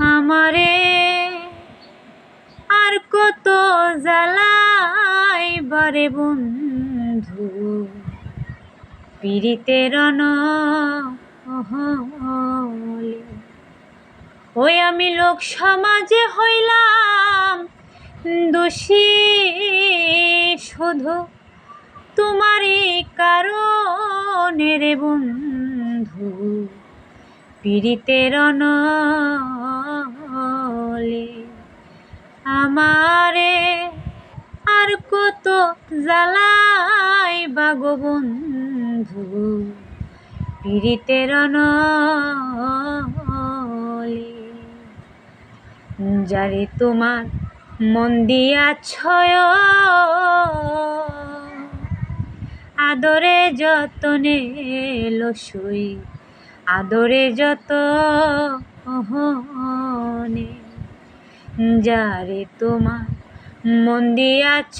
আমারে আর কত জ্বালাই বারে বন্ধু। পীড়িতের নহলে ওই আমি লোক সমাজে হইলাম দোষী। শুধু তোমারই কারণে রে বন্ধু। পীড়িতের নলে আমারে আর কত জ্বালাই বাগো বন্ধু, পীড়িতের নলে যারে তোমার মন দিয়াছ আদরে যতনে লসই আদরে যত অহনে যারে তোমার মন দিয়াছ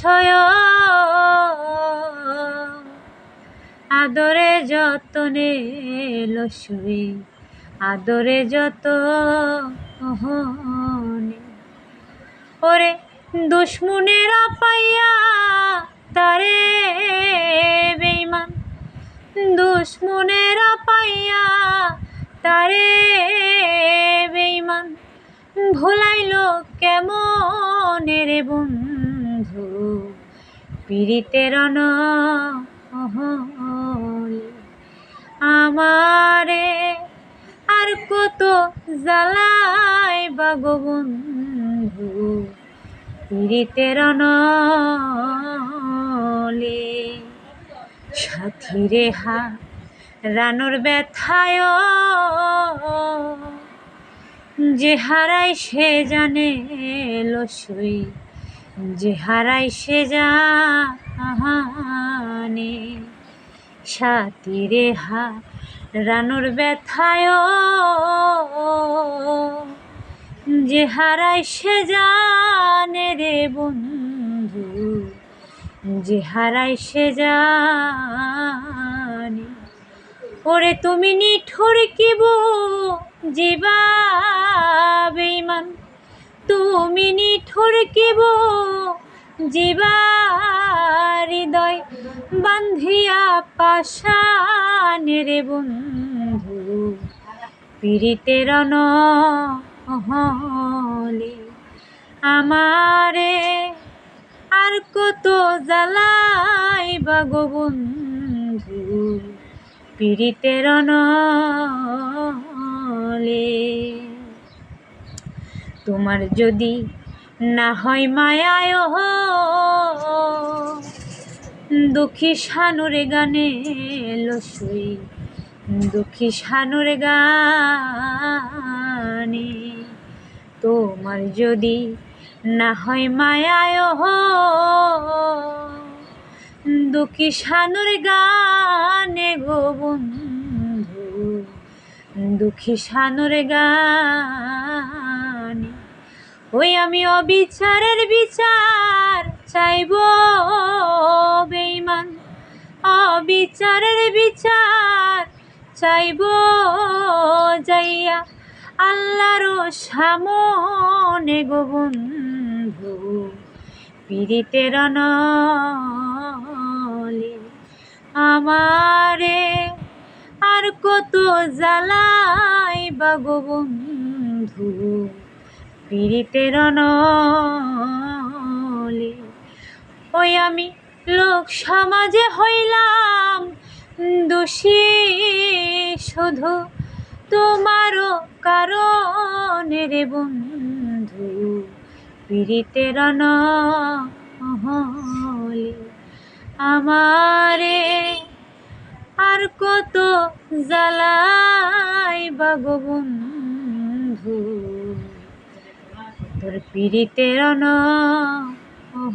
আদরে যতনে লসই আদরে যত ওরে দুশ্মনেরা পাইয়া তারে বেইমান দুশ্মনেরা পাইয়া তারে ভুলাইল কেমন রে বন্ধু? পীড়িতের আমারে আর কত জ্বালাই বাগো বন্ধু? পীড়িতের নলে সাথী রে হা রানোর ব্যথায় যে হারাই সে জানে লসই যে হারাই সে জানে সাথী রে হা রানোর ব্যথায়, যে হারাই সে জানে রে বন্ধু, যে হারাই সে জানে। ওরে তুমি নিঠুর কিব জীবা তুমি নিঠুর কিব জীবা হৃদয় বান্ধিয়া পাশানে রে বন্ধু। পীড়িতের নহলে আমারে আর কত জ্বালাই বাগো বন্ধু। পীড়িতের নলে তোমার যদি না হয় মায়ায় দুঃখী সানুরে গানে লসই দুঃখী সানুরে গানে। তোমার যদি না হয় মায়ায় দুঃখী সানুর গানে গো বন্ধু, দুঃখী সানুর গানে ওই আমি অবিচারের বিচার চাইব বেইমান অবিচারের বিচার চাইব যাইয়া আল্লাহর সামনে গো বন্ধু, পীড়িতের নলে আমারে আর কত জ্বালাই বাগো বন্ধু? পীড়িতের নলে ওই আমি লোক সমাজে হইলাম দোষী শুধু তোমারও কারণে রে বন্ধু পীড়িতের নহলে আমারে আর কত জ্বালাই বাগো বন্ধু তোর পীড়িতের নহলে